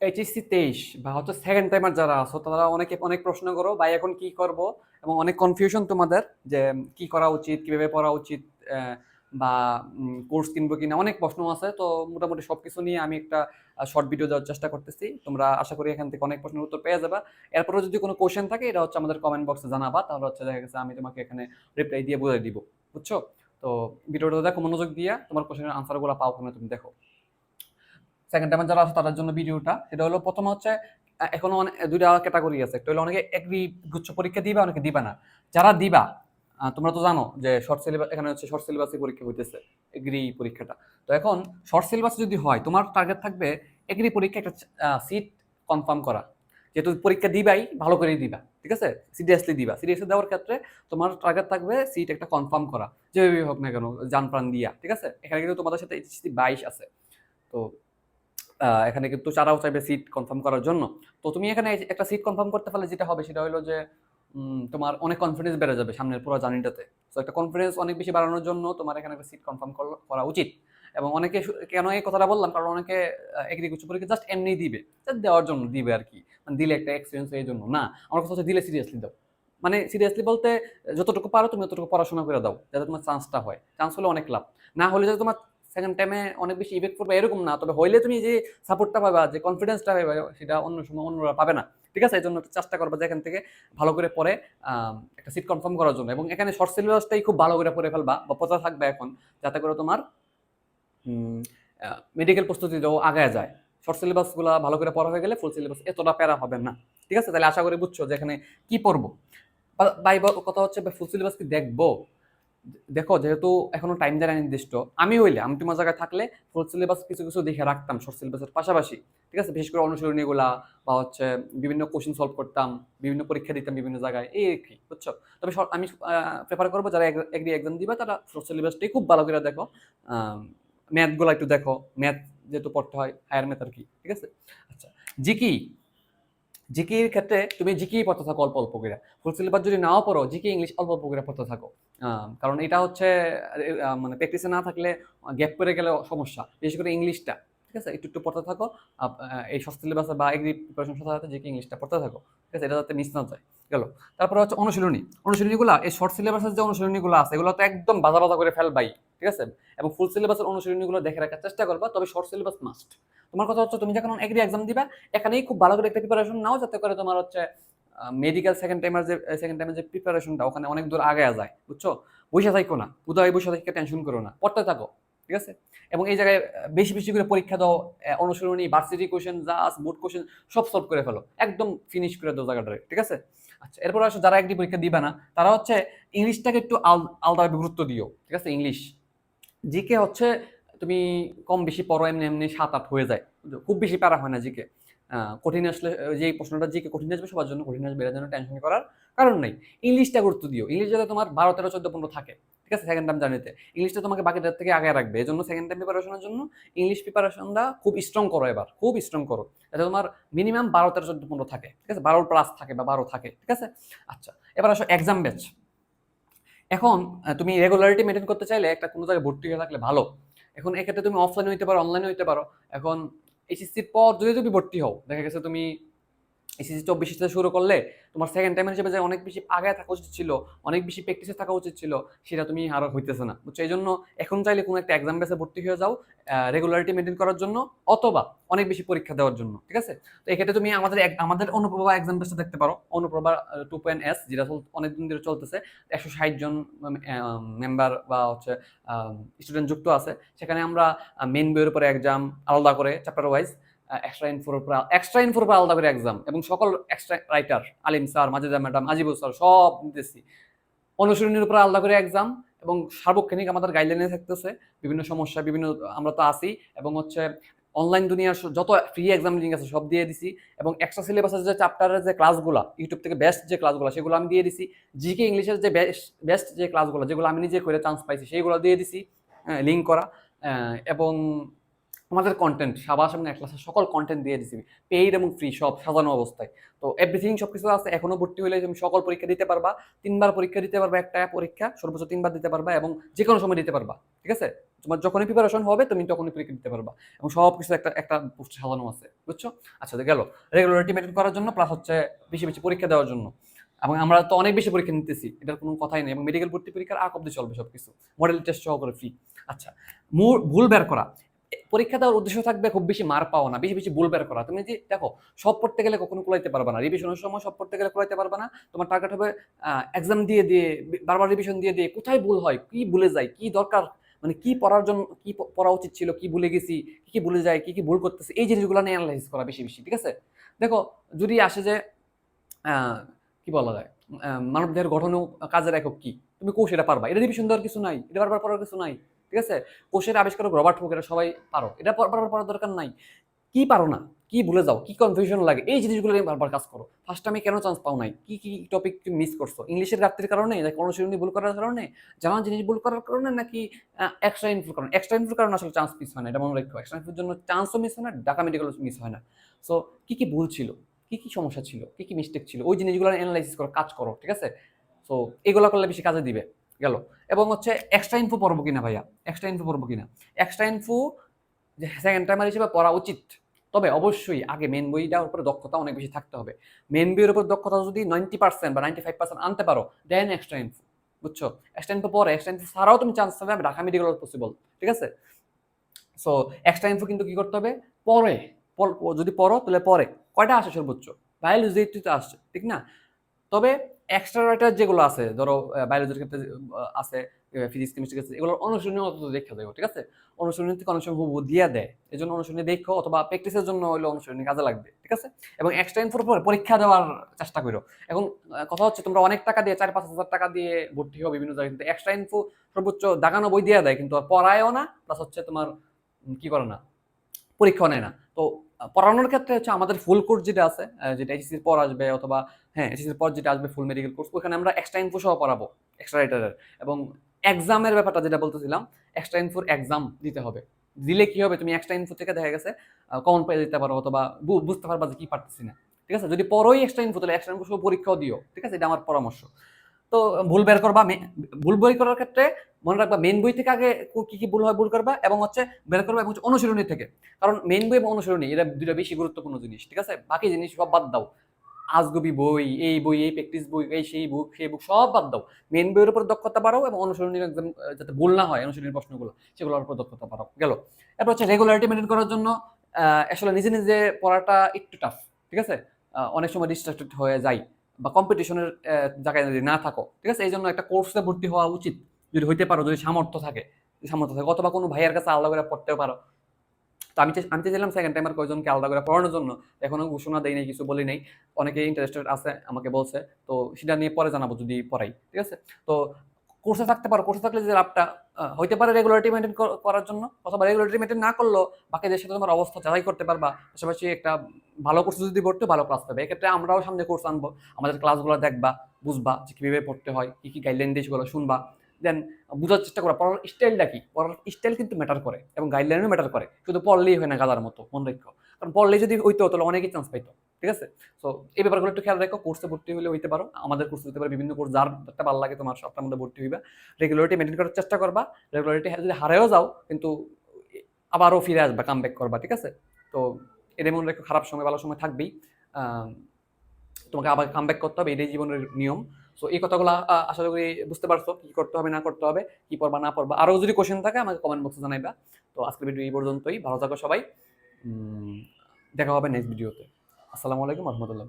HSC তেইশ বা হচ্ছে সেকেন্ড টাইমার যারা আছো, তারা অনেকে অনেক প্রশ্ন করো, ভাই, এখন কি করব? এবং অনেক কনফিউশন তোমাদের যে, কি করা উচিত? কীভাবে পড়া উচিত? বা কোর্স কিনবো কিনা? অনেক প্রশ্ন আছে, তো মোটামুটি সব কিছু নিয়ে আমি একটা শর্ট ভিডিও দেওয়ার চেষ্টা করতেছি। তোমরা আশা করি এখান থেকে অনেক প্রশ্নের উত্তর পেয়ে যাবে। এরপরে যদি কোনো কোশ্চেন থাকে, এটা হচ্ছে আমাদের কমেন্ট বক্সে জানাবা। তাহলে হচ্ছে দেখা গেছে আমি তোমাকে এখানে রিপ্লাই দিয়ে বুঝিয়ে দিব। বুঝছ? তো ভিডিওটা দেখো, মনোযোগ দিয়ে তোমার কোশ্চেনের আনসারগুলো পাও তুমি দেখো। সেকেন্ড টাইমে যারা আছে তাদের জন্য ভিডিওটা। সেটা হলো প্রথম হচ্ছে এখনও অনেক দুইটা ক্যাটাগরি আছে। একটা হলো অনেকে এগ্রি গুচ্ছ পরীক্ষা দিবা, অনেকে দিবা না। যারা দিবা তোমরা তো জানো যে শর্ট সিলেবাস এখানে হচ্ছে শর্ট সিলেবাসে পরীক্ষা হইতেছে এগ্রি পরীক্ষাটা। তো এখন শর্ট সিলেবাস যদি হয়, তোমার টার্গেট থাকবে এগ্রি পরীক্ষা একটা সিট কনফার্ম করা। যেহেতু পরীক্ষা দিবাই, ভালো করেই দিবা, ঠিক আছে? সিরিয়াসলি দিবা। সিরিয়াসলি দেওয়ার ক্ষেত্রে তোমার টার্গেট থাকবে সিট একটা কনফার্ম করা। যেভাবেই হোক না কেন যান প্রাণ দিয়া, ঠিক আছে? এখানে কিন্তু তোমাদের সাথে এইচএসসি বাইশ আছে। তো এখানে কিন্তু চারাও চাইবে সিট কনফার্ম করার জন্য। তো তুমি এখানে একটা সিট কনফার্ম করতে পারলে যেটা হবে, সেটা হলো যে তোমার অনেক কনফিডেন্স বেড়ে যাবে সামনের পুরো জার্নিটাতে তো একটা কনফিডেন্স অনেক বেশি বাড়ানোর জন্য তোমার এখানে একটা সিট কনফার্ম করা উচিত। এবং অনেকে কেন এই কথাটা বললাম? কারণ অনেকে এগ্রি উচ্চ পরীক্ষা জাস্ট এমনি দিবে। Just দেওয়ার জন্য দিবে আর কি। মানে দিলে একটা এক্সপিরিয়েন্স এই জন্য। না, আমার কথা হচ্ছে দিলে সিরিয়াসলি দাও। মানে সিরিয়াসলি বলতে, যতটুকু পারো তুমি ততটুকু পড়াশোনা করে দাও, যাতে তোমার চান্সটা হয়। চান্স হলে অনেক লাভ। না হলে যাতে তোমার সেকেন্ড টাইমে অনেক বেশি ইফেক্ট পড়বে এরকম না। তবে হইলে তুমি যে সাপোর্টটা পাবা যে কনফিডেন্সটা পাবে সেটা অন্য সময় অন্যরা পাবে না। ঠিক আছে? এই জন্য চেষ্টা করবা যে এখান থেকে ভালো করে আম, একটা সিট কনফার্ম করার জন্য। এবং এখানে শর্ট সিলেবাসটাই খুব ভালো করে পড়ে ফেলবা বা পচা থাকবে এখন যাতে করে তোমার মেডিকেল প্রস্তুতি প্রস্তুতিটাও আগায় যায়। শর্ট সিলেবাসগুলো ভালো করে পড়া হয়ে গেলে ফুল সিলেবাস এতটা প্যারা হবে না। ঠিক আছে? তাহলে আশা করি বুঝছ যে এখানে কি পড়ব? বা- কথা হচ্ছে ফুল সিলেবাস কি দেখব? দেখো, যেহেতু এখনও টাইম দেয় নির্দিষ্ট, আমি হইলে, আমি তোমার জায়গায় থাকলে ফুল সিলেবাস কিছু কিছু দেখে রাখতাম শর্ট সিলেবাসের পাশাপাশি, ঠিক আছে? বিশেষ করে অনুশীলনীগুলা বা হচ্ছে বিভিন্ন কোশ্চেন সলভ করতাম, বিভিন্ন পরীক্ষা দিতাম বিভিন্ন জায়গায়, এই কি, বুঝছ? তবে আমি প্রেফার করব যারা এগ্রি এক্সাম দিবে, তারা শর্ট সিলেবাসটাই খুব ভালো করে দেখো। ম্যাথগুলো একটু দেখো ম্যাথ যেহেতু পড়তে হয় হায়ার ম্যাথ আর কি, ঠিক আছে? আচ্ছা জিকি জিকির ক্ষেত্রে তুমি জিকি পড়তে থাকো অল্প অল্প করে। ফুল সিলেবাস যদি নাও পড়ো জিকি ইংলিশ অল্প অল্প করে পড়তে থাকো। কারণ এটা হচ্ছে মানে প্র্যাকটিসে না থাকলে গ্যাপ করে গেলে সমস্যা, বিশেষ করে ইংলিশটা আছে? একটু একটু পড়তে থাকো। এই সব সিলেবাসে বা এগ্রি প্রিপারেশন সাথে সাথে জিকে ইংলিশটা পড়তে থাকো। ঠিক আছে? এটা যাতে মিস না যায়। গেল। তারপরে হচ্ছে অনুশীলনী। অনুশীলনীগুলো, এই শর্ট সিলেবাসের যে অনুশীলনীগুলো আছে, এগুলো তো একদম বাজা বাজা করে ফেলবাই। ঠিক আছে? এবং ফুল সিলেবাসের অনুশীলনীগুলো দেখে রাখার চেষ্টা করবা, তবে শর্ট সিলেবাস মাস্ট তোমার কথা হচ্ছে, তুমি যখন এগ্রি এক্সাম দিবা, এখানেই খুব ভালো করে একটা প্রিপারেশন নাও, যাতে করে তোমার হচ্ছে মেডিকেল সেকেন্ড টাইমার যে সেকেন্ড টাইমের যে প্রিপারেশনটা ওখানে অনেক দূর আগে যায়। বুঝছ? বসে থাকো না। উদয় বসে থেকে টেনশন করো না। পড়তে থাকো। ঠিক আছে? এবং এই জায়গায় বেশি বেশি করে পরীক্ষা দাও অনুশীলনী ভার্সিটি কোশ্চেন জাস বোর্ড কোশ্চেন সব সলভ করে ফেলো। একদম ফিনিশ করে দাও জায়গাটারে ঠিক আছে? আচ্ছা এরপর আসো, যারা একটি পরীক্ষা দিবে না, তারা হচ্ছে ইংলিশটাকে একটু আল- আলাদাভাবে গুরুত্ব দিও, ঠিক আছে? ইংলিশ। জিকে হচ্ছে, তুমি কম বেশি পড়ো, এমনি এমনি সাত আট হয়ে যায়? খুব বেশি প্যারা হয় না জিকে। কঠিন আসলে যে প্রশ্নটা জিকে কঠিন আসবে, সবার জন্য কঠিন আসবে, এর জন্য টেনশন করার কারণ নেই। ইংলিশটা গুরুত্ব দিও। ইংলিশ যাতে তোমার বারো, তেরো, চোদ্দ, পনেরো থাকে। ঠিক আছে? সেকেন্ড টাইম জার্নিতে ইংলিশটা তোমাকে বাকিটার থেকে আগে রাখবে। এই জন্য সেকেন্ড টাইম প্রিপারেশনের জন্য ইংলিশ প্রিপারেশনটা খুব স্ট্রং করো এবার। খুব স্ট্রং করো। যাতে তোমার মিনিমাম বারো, তেরো, চোদ্দ, পনেরো থাকে। ঠিক আছে? বারোর প্লাস থাকে বা বারো থাকে। ঠিক আছে? আচ্ছা এবার আসো এক্সাম ব্যাচ এখন তুমি রেগুলারিটি মেনটেন করতে চাইলে একটা কোনো জায়গায় ভর্তি হয়ে থাকলে ভালো। এখন এক্ষেত্রে তুমি অফলাইনে হইতে পারো অনলাইনে হইতে পারো। এখন এইচএসসির পর যদি তুমি ভর্তি হও, দেখা গেছে তুমি এসএসসি চব্বিশ থেকে শুরু করলে তোমার সেকেন্ড টাইম হিসেবে যে অনেক বেশি আগে থাকা উচিত ছিল, অনেক বেশি প্র্যাকটিসে থাকা উচিত ছিল, সেটা তুমি আরও হইতেছে না। বুঝছ? এই জন্য এখন চাইলে কোনো একটা এক্সাম বেসে ভর্তি হয়ে যাও রেগুলারিটি মেনটেন করার জন্য, অথবা অনেক বেশি পরীক্ষা দেওয়ার জন্য, ঠিক আছে? তো এক্ষেত্রে তুমি আমাদের আমাদের অনুপ্রভা এক্সাম বেসটা দেখতে পারো। অনুপ্রভা টু পয়েন্ট এস যেটা অনেক দিন ধরে চলতেছে, একশো ষাট জন মেম্বার বা হচ্ছে স্টুডেন্ট যুক্ত আছে। সেখানে আমরা মেন বইয়ের উপরে এক্সাম আলাদা করে চ্যাপ্টার ওয়াইজ এক্সট্রা ইনফোর উপরে এক্সট্রা ইনফোর উপরে আলাদা করে এক্সাম এবং সকল extra writer Alim sir Majeda madam, Ajibul sir সব নিতেছি অনুশীলনীর উপরে আলাদা করে এক্সাম এবং সার্বক্ষণিক আমাদের গাইডলাইনে থাকতেছে। বিভিন্ন সমস্যা, বিভিন্ন, আমরা তো আসি এবং হচ্ছে অনলাইন দুনিয়ার যত ফ্রি এক্সাম লিঙ্ক আছে সব দিয়ে দিছি এবং এক্সট্রা সিলেবাসের যে চ্যাপ্টারের যে ক্লাসগুলো ইউটিউব থেকে বেস্ট যে ক্লাসগুলো সেগুলো আমি দিয়ে দিছি। জিকে ইংলিশের যে বেস্ট বেস্ট যে ক্লাসগুলো যেগুলো আমি নিজে করে চান্স পাইছি, সেইগুলো দিয়ে দিছি লিঙ্ক করা। এবং আমাদের কন্টেন্ট সাবাস এবং ক্লাসের সকল কন্টেন্ট দিয়ে দিছি। পেইড এবং ফ্রি সব সাজানো অবস্থায়। তো এভরিথিং সব কিছু আছে এখনও ভর্তি হলে তুমি সকল পরীক্ষা দিতে পারবা। তিনবার পরীক্ষা দিতে পারবা, একটা পরীক্ষা, সর্বোচ্চ তিনবার দিতে পারবা এবং যে কোনো সময় দিতে পারবা, ঠিক আছে? তোমার যখনই প্রিপারেশন হবে, তুমি তখনই পরীক্ষা দিতে পারবা এবং সব কিছু একটা একটা পোস্ট সাজানো আছে, বুঝছ? আচ্ছা গেল। রেগুলারিটি মেনটেন করার জন্য প্লাস হচ্ছে বেশি বেশি পরীক্ষা দেওয়ার জন্য। এবং আমরা তো অনেক বেশি পরীক্ষা নিতেছি, এটার কোনো কথাই নেই। এবং মেডিকেল ভর্তি পরীক্ষার আগ অব্দি চলবে সব কিছু মডেল টেস্ট সহ করে ফ্রি আচ্ছা ভুল বের করা। পরীক্ষা দেওয়ার উদ্দেশ্য থাকবে খুব বেশি মার পাওয়া না, বেশি বেশি ভুল বের করা। তুমি যে, দেখো, সব পড়তে গেলে কখনো কুলাইতে পারবে না। রিভিশনের সময় সব পড়তে গেলে কুলাইতে পারবে না। তোমার টার্গেট হবে এক্সাম দিয়ে দিয়ে, বারবার রিভিশন দিয়ে দিয়ে কোথায় ভুল হয়, কি ভুলে যায়, কি দরকার মানে কি পড়ার জন্য, কি পড়া উচিত ছিল, কি ভুলে গেছি, কি কি ভুলে যায়, কি কি ভুল করতেছে, এই জিনিসগুলো নিয়ে অ্যানালাইজ করা বেশি বেশি, ঠিক আছে? দেখো, যদি আসে যে কি বলা যায় মানব দেহের গঠনেও কাজের একক কি? তুমি কোষ, এটা পারবা। এটা রিভিশন দেওয়ার কিছু নাই, এটা বারবার পড়ার কিছু নাই। ঠিক আছে? কোষের আবিষ্কারক রবার্ট হুক এটা সবাই পারো। এটা পড়ার দরকার নাই। কি পারো না? কি ভুলে যাও? কি কনফিউশন লাগে? এই জিনিসগুলো নিয়ে বারবার কাজ করো। ফার্স্ট আমি কেন চান্স পাও নাই? কি কি টপিক মিস করছ? ইংলিশের ঘাটতির কারণে? নাকি অনুশীলনী ভুল করার কারণে? জানা জিনিস ভুল করার কারণে? নাকি এক্সট্রা ইনফুর কারণে? এক্সট্রা ইনফুর কারণে আসলে চান্স মিস হয় না, এটা মনে রাখো। এক্সট্রা ইনফুর জন্য চান্সও মিস হয় না, ঢাকা মেডিকেল মিস হয় না। সো কি কি ভুল ছিল? কি কি সমস্যা ছিল? কি কি মিস্টেক ছিল? ওই জিনিসগুলো অ্যানালাইসিস করো, কাজ করো, ঠিক আছে? সো এগুলো করলে বেশি কাজে দিবে। গেল। এবং হচ্ছে এক্সট্রা ইনফো পড়ব কিনা ভাইয়া? এক্সট্রা ইনফো পড়ব কিনা? এক্সট্রা ইনফো যে সেকেন্ড টাইমার হিসেবে পড়া উচিত। তবে অবশ্যই আগে মেন বইটার উপরে দক্ষতা অনেক বেশি থাকতে হবে। মেন বইয়ের উপর দক্ষতা যদি নাইনটি পার্সেন্ট বা নাইনটি ফাইভ পার্সেন্ট আনতে পারো দেন এক্সট্রা ইনফো বুঝছ? এক্সট্রা ইনফো পরে এক্সট্রা ইনফো ছাড়াও তুমি চান্স পাবে ঢাকা মেডিকেল পসিবল ঠিক আছে? সো এক্সট্রা ইনফো কিন্তু কি করতে হবে? পরে যদি পড়ো, তাহলে পরে কয়টা আসে সর্বোচ্চ? বায়োলজি তো আসছে ঠিক না? তবে এক্সট্রা রাইটার যেগুলো আছে, ধরো বায়োলজির ক্ষেত্রে আছে ফিজিক্স কেমিস্ট্রি আছে এগুলোর অনুশীলনী অত দেখা যায় ঠিক আছে? অনুশীলনী থেকে অনেক সময় হুবহু দিয়ে দেয়। এই জন্য অনুশীলনী দেখো অথবা প্র্যাকটিসের জন্য হইলে অনুশীলনী কাজে লাগবে, ঠিক আছে? এবং এক্সট্রা ইনফোর পরে পরীক্ষা দেওয়ার চেষ্টা করো। এখন কথা হচ্ছে তোমরা অনেক টাকা দিয়ে, চার পাঁচ হাজার টাকা দিয়ে ভর্তি হও বিভিন্ন জায়গায়, কিন্তু এক্সট্রা ইনফো সর্বোচ্চ দাগানো বই দিয়ে দেয়, কিন্তু আর পড়ায়ও না প্লাস হচ্ছে তোমার কি করে না পরীক্ষা নেয় না। তো পড়ানোর ক্ষেত্রে হচ্ছে আমাদের ফুল কোর্স যেটা আছে যেটা এইচএসির পর আসবে অথবা হ্যাঁ এইচএসির পর যেটা আসবে ফুল মেডিকেল কোর্স ওখানে আমরা এক্সট্রা ইনফো সহ পড়াবো এক্সট্রা রাইটারের এবং এক্সামের ব্যাপারটা যেটা বলতেছিলাম এক্সট্রা ইনফোর এক্সাম দিতে হবে। দিলে কি হবে? তুমি এক্সট্রা ইনফো থেকে দেখা গেছে কমন পেয়ে দিতে পারো অথবা বুঝতে পারবা যে কি পারতেছি না। ঠিক আছে? যদি পরোই এক্সট্রা ইনফো তাহলে এক্সট্রা ইনফো সহ পরীক্ষাও দিও। ঠিক আছে? এটা আমার পরামর্শ। তো ভুল বের করবা ভুল বই করার ক্ষেত্রে মনে রাখবা মেন বই থেকে আগে কি কি ভুল হয় ভুল করবা এবং হচ্ছে বের করবা এবং হচ্ছে অনুশীলনী থেকে। কারণ মেন বই এবং অনুশীলনী এটা দুটা বেশি গুরুত্বপূর্ণ জিনিস। ঠিক আছে? বাকি জিনিস সব বাদ দাও। আজগুবি বই, এই বই, এই প্র্যাকটিস বই, এই সেই বুক সেই বুক সব বাদ দাও। মেন বইয়ের উপর দক্ষতা বাড়াও এবং অনুশীলনীর একদম যাতে ভুল না হয় অনুশীলনীর প্রশ্নগুলো, সেগুলোর উপর দক্ষতা বাড়াও। গেল। এরপর হচ্ছে রেগুলারিটি মেনটেন করার জন্য আসলে নিজে নিজে পড়াটা একটু টাফ ঠিক আছে? অনেক সময় ডিস্ট্রাক্টেড হয়ে যায় বা কম্পিটিশনের জায়গায় যদি না থাকো, ঠিক আছে? এই জন্য একটা কোর্সে ভর্তি হওয়া উচিত। যদি হইতে পারো, যদি সামর্থ্য থাকে সামর্থ্য থাকে, অথবা কোনো ভাইয়ের কাছে আলাদা করে পড়তেও পারো তো আমি আমি চেয়েছিলাম সেকেন্ড টাইমার কয়েকজনকে আলাদা করে পড়ানোর জন্য। এখনও ঘোষণা দেই নাই, কিছু বলি নাই। অনেকে ইন্টারেস্টেড আছে, আমাকে বলছে। তো সেটা নিয়ে পরে জানাব যদি পড়াই, ঠিক আছে? তো কোর্সে থাকতে পারো কোর্সে থাকলে যে লাভটা হইতে পারে রেগুলারিটি মেনটেন করার জন্য, অথবা রেগুলারিটি মেনটেন না করলেও বাকিদের সাথে তোমার অবস্থা যাচাই করতে পারবা। পাশাপাশি একটা ভালো কোর্স যদি পড়তে, ভালো ক্লাস পাবে। এক্ষেত্রে আমরাও সামনে কোর্স আনব। আমাদের ক্লাসগুলো দেখবা, বুঝবা যে কীভাবে পড়তে হয়, কী কী গাইডলাইন দিয়ে সেগুলো শুনবা। দেন বোঝার চেষ্টা করা, পড়ার স্টাইলটা কি? পড়ার স্টাইল কিন্তু ম্যাটার করে এবং গাইডলাইনও ম্যাটার করে। শুধু পড়লেই হয় না গাদার মতো, মনে রেখো। কারণ পড়লেই যদি হইতো, তাহলে অনেকেই চান্স পাইতো, ঠিক আছে? সো এই ব্যাপারগুলো একটু খেয়াল রেখো কোর্সে ভর্তি হলে হইতে পারো। আমাদের কোর্স হতে পারে বিভিন্ন কোর্স যার একটা ভালো লাগে তোমার সবটার মধ্যে ভর্তি হইবা। রেগুলারিটি মেনটেন করার চেষ্টা করবা। রেগুলারিটি যদি হারেও যাও, কিন্তু আবারও ফিরে আসবা কাম ব্যাক করবা, ঠিক আছে? তো এটা মনে রেখো, খারাপ সময়, ভালো সময় থাকবেই। তোমাকে আবার কাম ব্যাক করতে হবে, এটাই জীবনের নিয়ম। সো এই কথাগুলো আশা করি বুঝতে পারছ কি করতে হবে না করতে হবে কি পড়বা না পড়বা। আরও যদি কোশ্চেন থাকে আমাকে কমেন্ট বক্সে জানাইবা। তো আজকের ভিডিও এই পর্যন্তই। ভালো থাকো সবাই। দেখা হবে নেক্সট ভিডিওতে আসসালামু আলাইকুম রহমতুল্লাহ